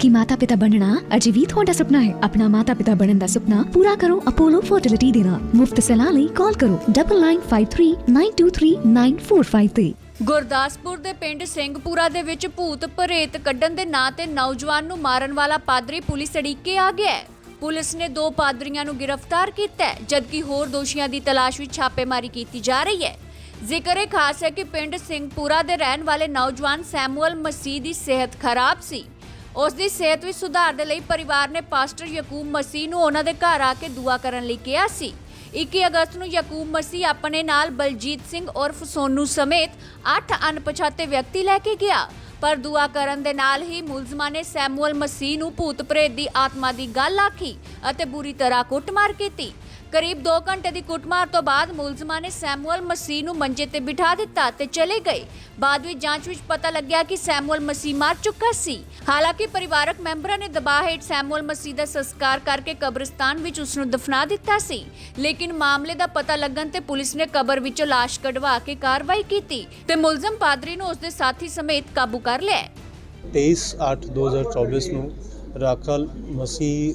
ਕਿ ਮਾਤਾ-ਪਿਤਾ ਬਣਨਾ? ਅਜੇ ਵੀ ਤੁਹਾਡਾ ਸੁਪਨਾ ਹੈ। ਆਪਣਾ ਮਾਤਾ-ਪਿਤਾ ਬਣਨ ਦਾ ਸੁਪਨਾ ਪੂਰਾ ਕਰੋ ਅਪੋਲੋ ਫਰਟੀਲਿਟੀ ਦੇ ਨਾਲ। ਮੁਫਤ ਸਲਾਹ ਲਈ ਕਾਲ ਕਰੋ 9953923945 ਗੁਰਦਾਸਪੁਰ ਦੇ ਪਿੰਡ ਸਿੰਘਪੁਰਾ ਦੇ ਵਿੱਚ ਭੂਤ ਪ੍ਰੇਤ ਕੱਢਣ ਦੇ ਨਾਂ ਤੇ ਨੌਜਵਾਨ ਨੂੰ ਮਾਰਨ ਵਾਲਾ ਪਾਦਰੀ ਪੁਲਿਸ ਅੜਿੱਕੇ ਆ ਗਿਆ ਹੈ। ਪੁਲਿਸ ਨੇ ਦੋ ਪਾਦਰੀਆਂ ਨੂੰ ਗ੍ਰਿਫਤਾਰ ਕੀਤਾ ਹੈ, ਜਦਕਿ ਹੋਰ ਦੋਸ਼ੀਆਂ ਦੀ ਤਲਾਸ਼ ਵਿੱਚ ਛਾਪੇਮਾਰੀ ਕੀਤੀ ਜਾ ਰਹੀ ਹੈ। ਜ਼ਿਕਰ ਇਹ ਖਾਸ ਹੈ ਕਿ ਪਿੰਡ ਸਿੰਘਪੁਰਾ ਦੇ ਰਹਿਣ ਵਾਲੇ ਨੌਜਵਾਨ ਸੈਮੂਅਲ ਮਸੀਹ ਦੀ ਸਿਹਤ ਖਰਾਬ ਸੀ। ਉਸ ਦੀ ਸਿਹਤ ਵਿੱਚ ਸੁਧਾਰ ਦੇ ਲਈ ਪਰਿਵਾਰ ਨੇ ਪਾਸਟਰ ਯਕੂਬ ਮਸੀਹ ਨੂੰ ਉਹਨਾਂ ਦੇ ਘਰ ਆ ਕੇ ਦੁਆ ਕਰਨ ਲਈ ਕਿਹਾ ਸੀ। 21 ਅਗਸਤ ਨੂੰ ਯਕੂਬ ਮਸੀਹ ਆਪਣੇ ਨਾਲ ਬਲਜੀਤ ਸਿੰਘ ਉਰਫ ਸੋਨੂ ਸਮੇਤ 8 ਅਣਪਛਾਤੇ ਵਿਅਕਤੀ ਲੈ ਕੇ ਗਿਆ। ਪਰ ਦੁਆ ਕਰਨ ਦੇ ਨਾਲ ਹੀ ਮੁਲਜ਼ਮਾਂ ਨੇ ਸੈਮੂਅਲ ਮਸੀਹ ਨੂੰ ਭੂਤ ਪ੍ਰੇਤ ਦੀ ਆਤਮਾ ਦੀ ਗੱਲ ਆਖੀ ਅਤੇ ਬੁਰੀ ਤਰ੍ਹਾਂ ਕੁੱਟਮਾਰ ਕੀਤੀ। ਕਰੀਬ 2 ਘੰਟੇ ਦੀ ਕੁੱਟਮਾਰ ਤੋਂ ਬਾਅਦ ਮੁਲਜ਼ਮਾਂ ਨੇ ਸੈਮੂਅਲ ਮਸੀਹ ਨੂੰ ਮੰਜੇ ਤੇ ਬਿਠਾ ਦਿੱਤਾ ਤੇ ਚਲੇ ਗਏ। ਬਾਅਦ ਵਿੱਚ ਜਾਂਚ ਵਿੱਚ ਪਤਾ ਲੱਗਿਆ ਕਿ ਸੈਮੂਅਲ ਮਸੀਹ ਮਰ ਚੁੱਕਾ ਸੀ। ਹਾਲਾਂਕਿ ਪਰਿਵਾਰਕ ਮੈਂਬਰਾਂ ਨੇ ਦਬਾਅ ਹੇਠ ਸੈਮੂਅਲ ਮਸੀਹ ਦਾ ਸੰਸਕਾਰ ਕਰਕੇ ਕਬਰਸਤਾਨ ਵਿੱਚ ਉਸ ਨੂੰ ਦਫਨਾ ਦਿੱਤਾ ਸੀ। ਲੇਕਿਨ ਮਾਮਲੇ ਦਾ ਪਤਾ ਲੱਗਣ ਤੇ ਪੁਲਿਸ ਨੇ ਕਬਰ ਵਿੱਚੋਂ ਲਾਸ਼ ਕਢਵਾ ਕੇ ਕਾਰਵਾਈ ਕੀਤੀ ਤੇ ਮੁਲਜ਼ਮ ਪਾਦਰੀ ਨੂੰ ਉਸ ਦੇ ਸਾਥੀ ਸਮੇਤ ਕਾਬੂ ਕਰ ਲਿਆ। 23 8 2024 ਨੂੰ ਰਾਖਲ ਮਸੀਹ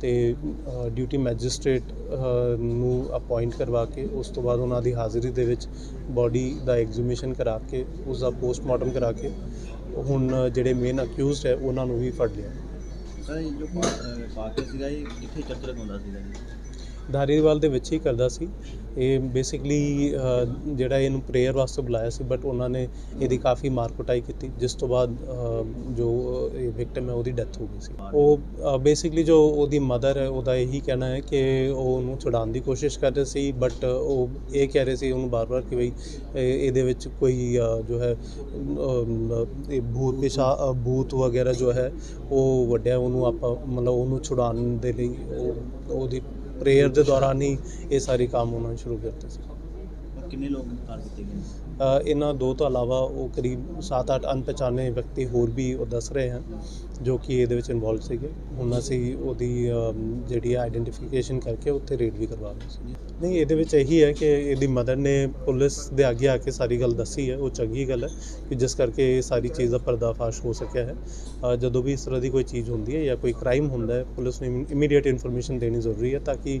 ਤੇ ਡਿਊਟੀ ਮੈਜਿਸਟ੍ਰੇਟ ਨੂੰ ਅਪਾਇੰਟ ਕਰਵਾ ਕੇ, ਉਸ ਤੋਂ ਬਾਅਦ ਉਹਨਾਂ ਦੀ ਹਾਜ਼ਰੀ ਦੇ ਵਿੱਚ ਬਾਡੀ ਦਾ ਐਗਜ਼ੀਮੀਸ਼ਨ ਕਰਾ ਕੇ ਉਸ ਦਾ ਪੋਸਟਮਾਰਟਮ ਕਰਾ ਕੇ, ਹੁਣ ਜਿਹੜੇ ਮੇਨ ਅਕਿਊਜ਼ਡ ਹੈ, ਉਹਨਾਂ ਨੂੰ ਵੀ ਫੜ ਲਿਆ। ਸਰ, ਇਹ ਜੋ ਪਾ- ਸੀਗਾ, ਇਹ ਕਿੱਥੇ ਚਰਚ ਲਗਾਉਂਦਾ ਸੀਗਾ ਜੀ? ਧਾਰੀਵਾਲ ਦੇ ਵਿੱਚ ਹੀ ਕਰਦਾ ਸੀ। ਇਹ ਬੇਸਿਕਲੀ ਜਿਹੜਾ ਇਹਨੂੰ ਪ੍ਰੇਅਰ ਵਾਸਤੇ ਬੁਲਾਇਆ ਸੀ ਬਟ ਉਹਨਾਂ ਨੇ ਇਹਦੀ ਕਾਫੀ ਮਾਰ ਕੁਟਾਈ ਕੀਤੀ ਜਿਸ ਤੋਂ ਬਾਅਦ ਜੋ ਇਹ ਵਿਕਟਮ ਹੈ ਉਹਦੀ ਡੈਥ ਹੋ ਗਈ ਸੀ। ਉਹ ਬੇਸਿਕਲੀ ਜੋ ਉਹਦੀ ਮਦਰ ਹੈ ਉਹਦਾ ਇਹੀ ਕਹਿਣਾ ਹੈ ਕਿ ਉਹ ਉਹਨੂੰ ਛੁਡਾਉਣ ਦੀ ਕੋਸ਼ਿਸ਼ ਕਰ ਰਹੇ ਸੀ ਬਟ ਉਹ ਇਹ ਕਹਿ ਰਹੇ ਸੀ ਉਹਨੂੰ ਬਾਰ-ਬਾਰ ਕਿ ਬਈ ਇਹਦੇ ਵਿੱਚ ਕੋਈ ਜੋ ਹੈ ਇਹ ਭੂਤ ਪਿਸ਼ਾ ਅ, ਭੂਤ ਵਗੈਰਾ ਜੋ ਹੈ ਉਹ ਵੱਡਿਆ ਉਹਨੂੰ ਆਪਾਂ ਮਤਲਬ ਉਹਨੂੰ ਛੁਡਾਉਣ ਦੇ ਲਈ ਉਹਦੀ ਪ੍ਰੇਅਰ ਦੇ ਦੌਰਾਨ ਹੀ ਇਹ ਸਾਰੇ ਕੰਮ ਉਹਨਾਂ ਨੇ ਸ਼ੁਰੂ ਕੀਤੇ ਸੀ। ਕਿੰਨੇ ਲੋਕ ਕਰ ਦਿੱਤੇ ਗਏ ਇਹਨਾਂ ਦੋ ਤੋਂ ਇਲਾਵਾ ਉਹ ਕਰੀਬ 7-8 ਅਣਪਛਾਣੇ ਵਿਅਕਤੀ ਹੋਰ ਵੀ ਉਹ ਦੱਸ ਰਹੇ ਹਨ ਜੋ ਕਿ ਇਹਦੇ ਵਿੱਚ ਇਨਵੋਲਵ ਸੀਗੇ। ਹੁਣ ਅਸੀਂ ਉਹਦੀ ਜਿਹੜੀ ਆਈਡੈਂਟੀਫਿਕੇਸ਼ਨ ਕਰਕੇ ਉੱਥੇ ਰੇਡ ਵੀ ਕਰਵਾ ਰਹੇ ਸੀ ਨਹੀਂ, ਇਹਦੇ ਵਿੱਚ ਇਹੀ ਹੈ ਕਿ ਇਹਦੀ ਮਦਰ ਨੇ ਪੁਲਿਸ ਦੇ ਅੱਗੇ ਆ ਕੇ ਸਾਰੀ ਗੱਲ ਦੱਸੀ ਹੈ, ਉਹ ਚੰਗੀ ਗੱਲ ਹੈ ਕਿ ਜਿਸ ਕਰਕੇ ਇਹ ਸਾਰੀ ਚੀਜ਼ ਦਾ ਪਰਦਾਫਾਸ਼ ਹੋ ਸਕਿਆ ਹੈ। ਜਦੋਂ ਵੀ ਇਸ ਤਰ੍ਹਾਂ ਦੀ ਕੋਈ ਚੀਜ਼ ਹੁੰਦੀ ਹੈ ਜਾਂ ਕੋਈ ਕ੍ਰਾਈਮ ਹੁੰਦਾ ਹੈ, ਪੁਲਿਸ ਨੂੰ ਇਮੀਡੀਏਟ ਇਨਫੋਰਮੇਸ਼ਨ ਦੇਣੀ ਜ਼ਰੂਰੀ ਹੈ ਤਾਂ ਕਿ